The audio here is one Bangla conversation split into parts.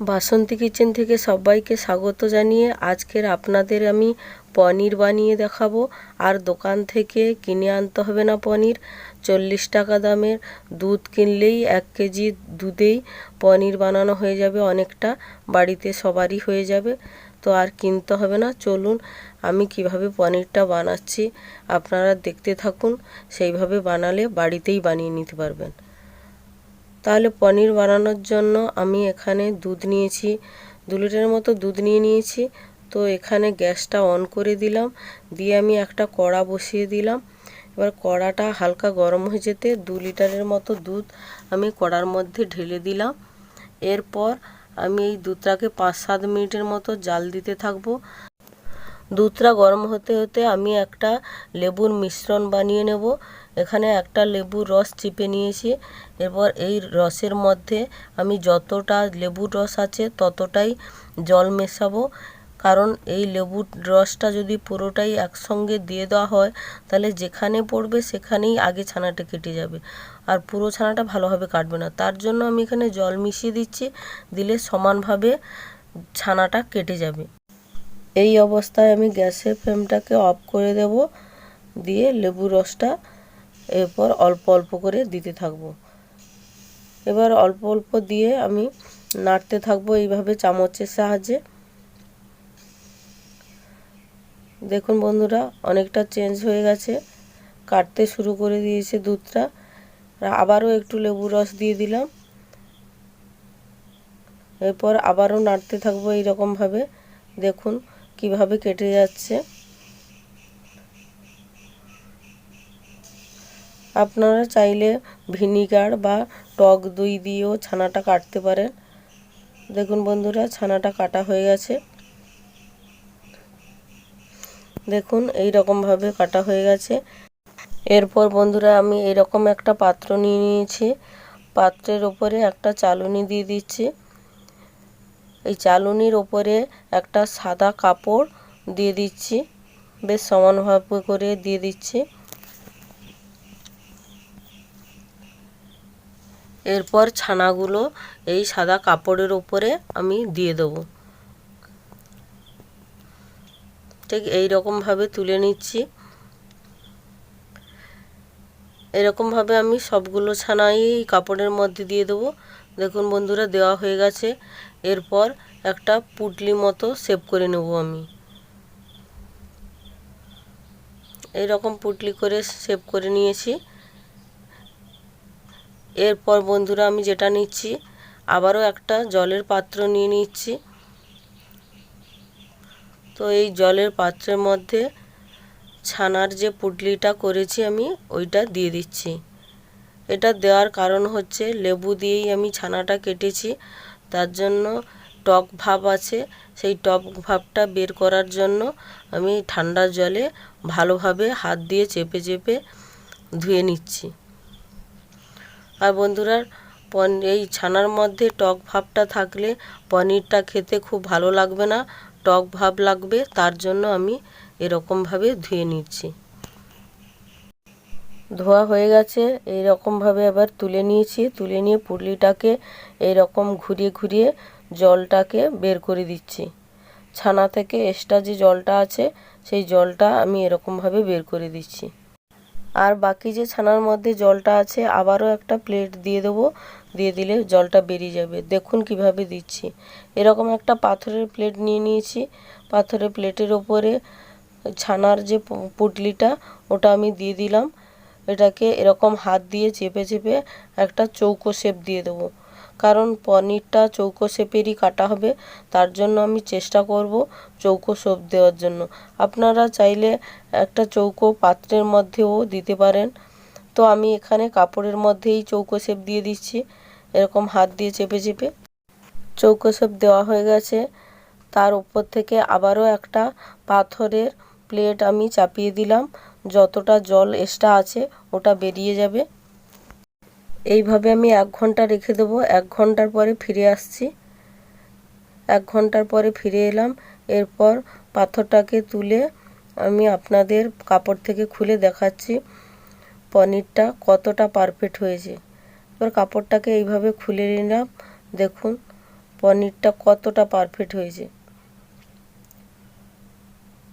বাসন্তী কিচেন থেকে সবাইকে স্বাগত জানিয়ে আজকের আপনাদের আমি পনির বানিয়ে দেখাবো। আর দোকান থেকে কিনে আনতে হবে না পনির। চল্লিশ টাকা দামের দুধ কিনলেই এক কেজি দুধেই পনির বানানো হয়ে যাবে অনেকটা। বাড়িতে সবারই হয়ে যাবে। তো আর কিনতে হবে না। চলুন, আমি কীভাবে পনিরটা বানাচ্ছি আপনারা দেখতে থাকুন। সেইভাবে বানালে বাড়িতেই বানিয়ে নিতে পারবেন। তাহলে পনির বানানোর জন্য আমি এখানে দুধ নিয়েছি। দু লিটারের মতো দুধ নিয়ে নিয়েছি। তো এখানে গ্যাসটা অন করে দিলাম। দিয়ে আমি একটা কড়া বসিয়ে দিলাম। এবার কড়াটা হালকা গরম হয়ে যেতে দু লিটারের মতো দুধ আমি কড়ার মধ্যে ঢেলে দিলাম। এরপর আমি এই দুধটাকে পাঁচ সাত মিনিটের মতো জাল দিতে থাকব। দুধটা গরম হতে হতে আমি একটা লেবুর মিশ্রণ বানিয়ে নেব। এখানে একটা লেবুর রস চিপে নিয়েছি। এরপর এই রসের মধ্যে আমি যতটা লেবুর রস আছে ততটাই জল মেশাবো। কারণ এই লেবুর রসটা যদি পুরোটাই একসঙ্গে দিয়ে দেওয়া হয়, তাহলে যেখানে পড়বে সেখানেই আগে ছানাটা কেটে যাবে। আর পুরো ছানাটা ভালোভাবে কাটবে না। তার জন্য আমি এখানে জল মিশিয়ে দিচ্ছি। দিলে সমানভাবে ছানাটা কেটে যাবে। এই অবস্থায় আমি গ্যাসের ফ্লেমটাকে অফ করে দেব, দিয়ে লেবু রসটা এরপর অল্প অল্প করে দিতে থাকব। এবার অল্প অল্প দিয়ে আমি নাড়তে থাকব এইভাবে চামচের সাহায্যে। দেখুন বন্ধুরা, অনেকটা চেঞ্জ হয়ে গেছে। কাটতে শুরু করে দিয়েছে দুধটা। আবারও একটু লেবু রস দিয়ে দিলাম। এরপর আবারও নাড়তে থাকব এইরকমভাবে। দেখুন কীভাবে কেটে যাচ্ছে? আপনারা চাইলে ভিনিগার বা টক দই দিয়েও ছানাটা কাটতে পারেন। দেখুন বন্ধুরা, ছানাটা কাটা হয়ে গেছে। দেখুন এই রকমভাবে কাটা হয়ে গেছে। এরপর বন্ধুরা, আমি এরকম একটা পাত্র নিয়ে নিয়েছি। পাত্রের ওপরে একটা চালুনি দিয়ে দিচ্ছি। এই চালুনির ওপরে একটা সাদা কাপড় দিয়ে দিচ্ছি। বেশ সমানভাবে করে দিয়ে দিচ্ছি। এরপর ছানাগুলো এই সাদা কাপড়ের ওপরে আমি দিয়ে দেবো। ঠিক এই রকমভাবে তুলে নিচ্ছি। এরকমভাবে আমি সবগুলো ছানাই কাপড়ের মধ্যে দিয়ে দেবো। দেখুন বন্ধুরা, দেওয়া হয়ে গেছে। এরপর একটা পুটলি মতো সেভ করে নেব আমি। এই রকম পুটলি করে সেভ করে নিয়েছি। এরপর বন্ধুরা, আমি যেটা নিচ্ছি, আবারও একটা জলের পাত্র নিয়ে নিচ্ছি। তো এই জলের পাত্রের মধ্যে ছানার যে পুটলিটা করেছি আমি, ওইটা দিয়ে দিচ্ছি। এটা দেওয়ার কারণ হচ্ছে লেবু দিয়েই আমি ছানাটা কেটেছি। তার জন্য টক ভাব আছে। সেই টক ভাবটা বের করার জন্য আমি ঠান্ডা জলে ভালোভাবে হাত দিয়ে চেপে চেপে ধুয়ে নিচ্ছি। আর বন্ধুরা, পন, এই ছানার মধ্যে টক ভাবটা থাকলে পনিরটা খেতে খুব ভালো লাগবে না। টক ভাব লাগবে, তার জন্য আমি এরকমভাবে ধুয়ে নিচ্ছি। ধোয়া হয়ে গেছে এই রকমভাবে আবার তুলে নিয়েছি। তুলে নিয়ে পুরলিটাকে এইরকম ঘুরিয়ে ঘুরিয়ে জলটাকে বের করে দিচ্ছি। ছানা থেকে এক্সট্রা যে জলটা আছে, সেই জলটা আমি এরকমভাবে বের করে দিচ্ছি। আর বাকি যে ছানার মধ্যে জলটা আছে, আবারও একটা প্লেট দিয়ে দেবো। দিয়ে দিলে জলটা বেরিয়ে যাবে। দেখুন কীভাবে দিচ্ছি। এরকম একটা পাথরের প্লেট নিয়ে নিয়েছি। পাথরের প্লেটের ওপরে ছানার যে পুটলিটা, ওটা আমি দিয়ে দিলাম। এটাকে এরকম হাত দিয়ে চেপে চেপে একটা চৌকো শেপ দিয়ে দেবো। কারণ পনিরটা চৌকো শেপেরই কাটা হবে, তার জন্য আমি চেষ্টা করব চৌকো শেপ দেওয়ার জন্য। আপনারা চাইলে একটা চৌকো পাত্রের মধ্যেও দিতে পারেন। তো আমি এখানে কাপড়ের মধ্যেই চৌকো শেপ দিয়ে দিচ্ছি, এরকম হাত দিয়ে চেপে চেপে। চৌকো শেপ দেওয়া হয়ে গেছে। তার উপর থেকে আবারও একটা পাথরের প্লেট আমি চাপিয়ে দিলাম। যতটা জল এক্সট্রা আছে, ওটা বেরিয়ে যাবে। এইভাবে আমি এক ঘণ্টা রেখে দেবো। এক ঘণ্টার পরে ফিরে আসছি। এক ঘণ্টার পরে ফিরে এলাম। এরপর পাথরটাকে তুলে আমি আপনাদের কাপড় থেকে খুলে দেখাচ্ছি। পনিরটা কতটা পারফেক্ট হয়েছে। এবার কাপড়টাকে এইভাবে খুলে নিলাম। দেখুন, পনিরটা কতটা পারফেক্ট হয়েছে।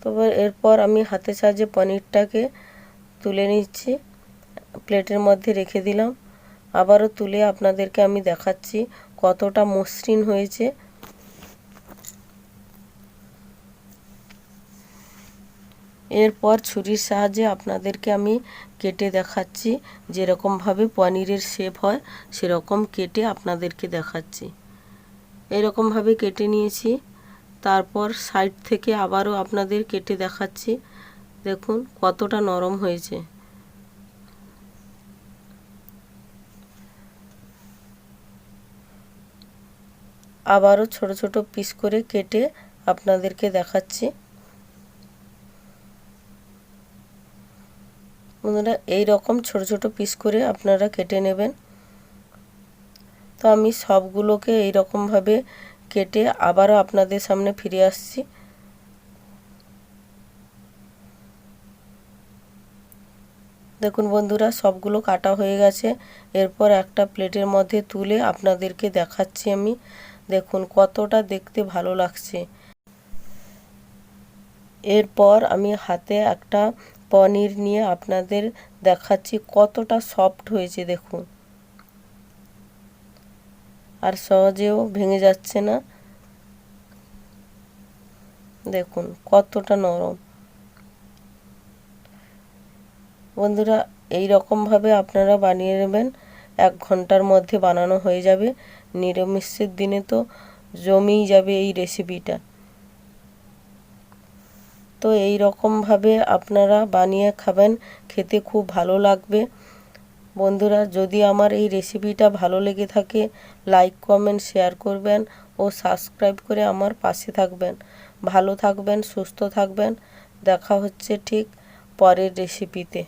তবে এরপর আমি হাতে সাহায্যে পনিরটাকে তুলে নিচ্ছি, প্লেটের মধ্যে রেখে দিলাম। আবারও তুলে আপনাদেরকে আমি দেখাচ্ছি কতটা মসৃণ হয়েছে। এরপর ছুরির সাহায্যে আপনাদেরকে আমি কেটে দেখাচ্ছি যেরকমভাবে পনিরের শেপ হয়, সেরকম কেটে আপনাদেরকে দেখাচ্ছি। এরকমভাবে কেটে নিয়েছি। তারপর সাইড থেকে আবারও আপনাদের কেটে দেখাচ্ছি। দেখুন, কতটা নরম হয়েছে। আবারও ছোট ছোট পিস করে কেটে আপনাদেরকে দেখাচ্ছি। বন্ধুরা এই রকম ছোট ছোট পিস করে আপনারা কেটে নেবেন। তো আমি সবগুলোকে এই রকমভাবে কেটে আবারও আপনাদের সামনে ফিরে আসছি। দেখুন বন্ধুরা, সবগুলো কাটা হয়ে গেছে। এরপর একটা প্লেটের মধ্যে তুলে আপনাদেরকে দেখাচ্ছি আমি। দেখুন কতটা দেখতে ভালো লাগছে। এরপর আমি হাতে একটা পনির নিয়ে আপনাদের দেখাচ্ছি কতটা সফট হয়েছে, দেখুন। আর সহজেও ভেঙে যাচ্ছে না। দেখুন, কতটা নরম। বন্ধুরা এই রকমভাবে আপনারা বানিয়ে নেবেন। এক ঘণ্টার মধ্যে বানানো হয়ে যাবে। নিরামিষের দিনে তো জমেই যাবে এই রেসিপিটা তো এই রকমভাবে আপনারা বানিয়ে খাবেন, খেতে খুব ভালো লাগবে। বন্ধুরা, যদি আমার এই রেসিপিটা ভালো লেগে থাকে লাইক কমেন্ট শেয়ার করবেন ও সাবস্ক্রাইব করে আমার পাশে থাকবেন। ভালো থাকবেন, সুস্থ থাকবেন। দেখা হচ্ছে ঠিক পরের রেসিপিতে